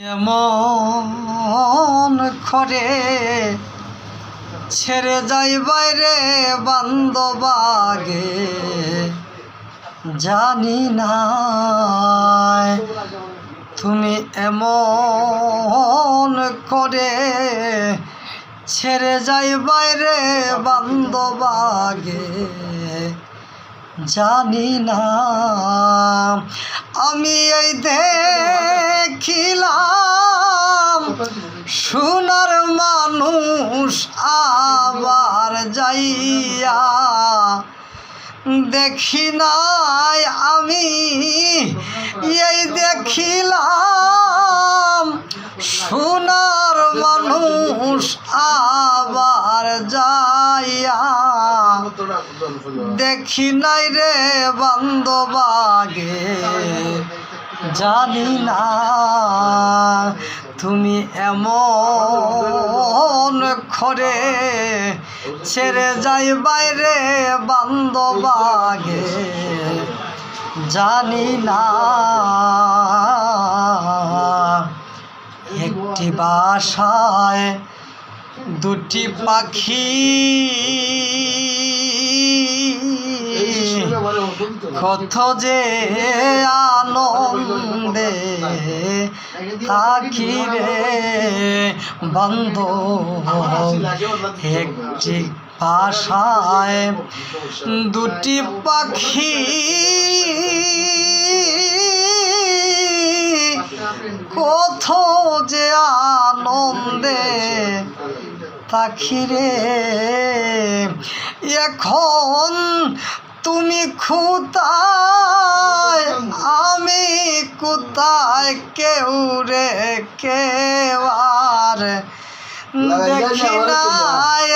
এমন করে ছেড়ে যাই বাইরে বান্ধবাগে জানি না তুমি এমন করে ছেড়ে যাই বাইরে বান্ধবাগে জানি না আমি এই দেখিলাম সোনার মানুষ আবার যাইয়া দেখি নাই আমি, এই দেখিলাম সোনার মানুষ আবার যাইয়া দেখি নাই রে বান্ধবাগে জানি না তুমি এমন করে ছেড়ে যাই বাইরে বান্ধবাগে জানি না একটি বাসায় দুটি পাখি। কত যে আনন্দে থাকি রে বন্ধ একটি বাসায় দুটি পাখি কত যে আনন্দে পাখিরে এখন তুমি আমি কোথায় কেউ রে কেউ আর? দেখি না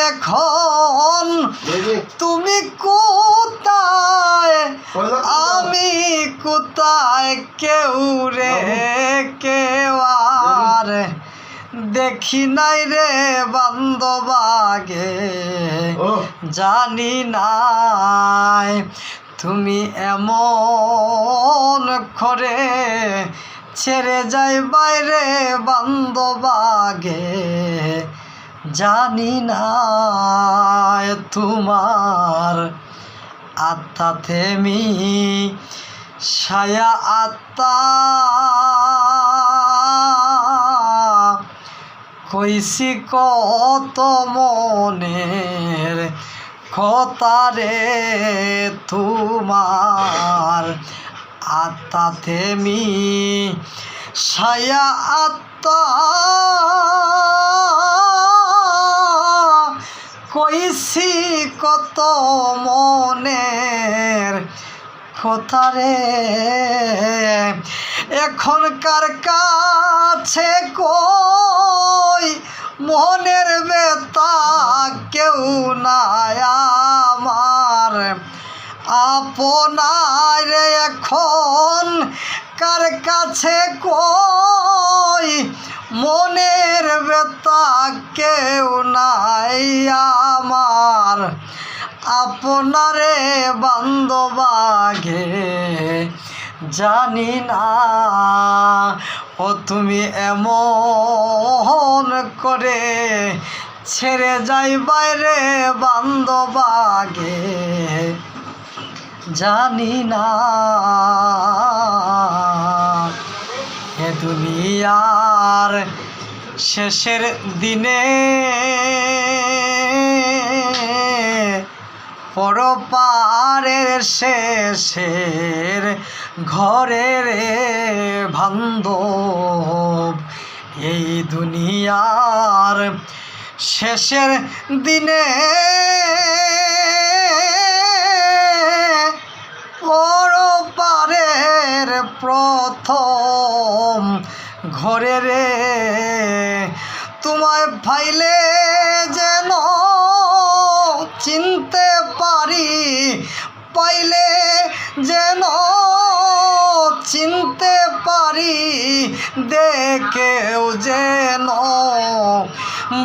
এখন তুমি কোথায়? আমি কোথায় কেউ রে কেউ আর? দেখি নাই রে বান্ধবাগে জানি নাই তুমি এমন করে ছেড়ে যাই বাইরে বান্ধবাগে জানি না তোমার আত্মা থেমি ছায়া আত্মা। কইসি কত মনের কথারে তোমার। আত্মা থেমি ছায়া আত্মা। কইসি কত মনের কথারে এখনকার কাছে কই? মনের বেতা কেউ নাই আমার। আপনার এখন কার কাছে কই? মনের ব্যথা কেউ নাই আমার। আপনারে বান্ধবাগে জানি না। ও, তুমি এমন করে ছেড়ে যাই বাইরে বান্ধবাগে। জানি না। এ দুনিয়ার শেষের দিনে পরপারের শেষের ঘরের বান্ধব। এই দুনিয়ার শেষের দিনে প্রথম ঘরে রে। তোমায় ফাইলে যেন চিনতে পারি, পাইলে যেন চিনতে পারি দেখেও যেন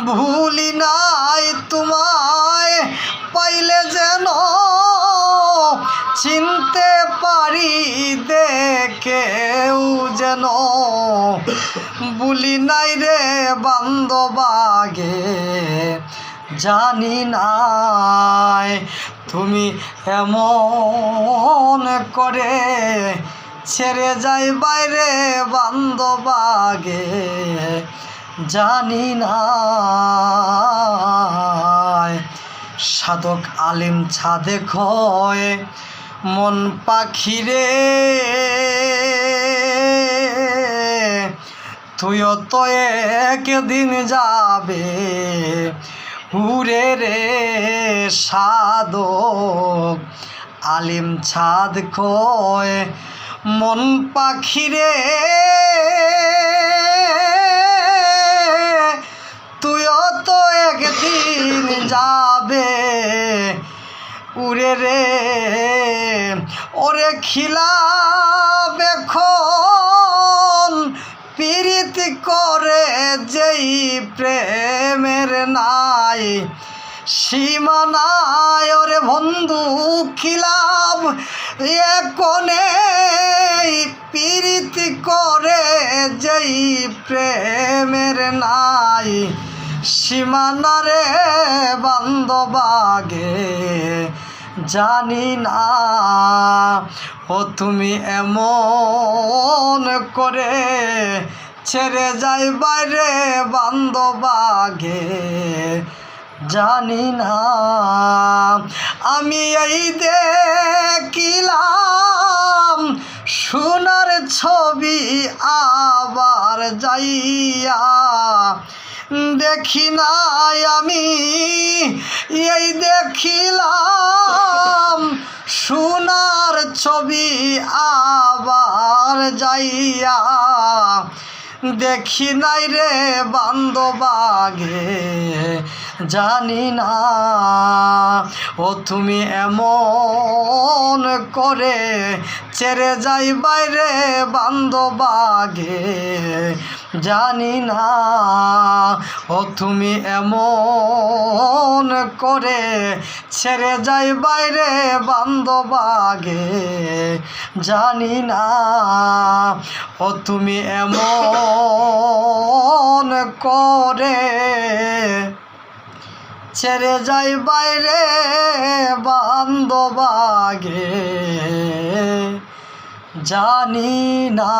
ভুলি নাই তোমায়, পাইলে যেন দেখেও যেন বলি নাই রে বান্ধবাগে জানি নাই তুমি এমন করে ছেড়ে যাই বাইরে বান্ধবাগে জানি না সাধক আলিম ছাদে খয় মন পাখিরে। তুইও তো একদিন যাবে উড়ে রে সাধক। আলিম ছাদ খয় মন পাখিরে। তুইও তো একদিন যাবে। উড়ে রে। ওরে খিলা বেখন পীড়িত করে যেই প্রেমের নাই। সীমানায় ওরে বন্ধু খিলাম একনে পীড়িত করে যেই প্রেমের নাই। সীমানারে বান্ধবাগে জানি না। ও, তুমি এমন করে ছেড়ে যাই বাইরে বান্ধবাগে জানি না। আমি এই দেখিলাম, সোনার ছবি আবার যাইয়া দেখি নাই আমি। এই দেখিলাম সোনার ছবি আবার যাইয়া। দেখি নাই রে বান্ধবাগে জানি না। ও তুমি এমন করে ছেড়ে যাই বাইরে বান্ধবাগে জানি না। ও তুমি এমন করে ছেড়ে যাই বাইরে বান্ধবাগে জানি না। ও তুমি এমন করে ছেড়ে যাই বাইরে বান্ধবাগে জানি না।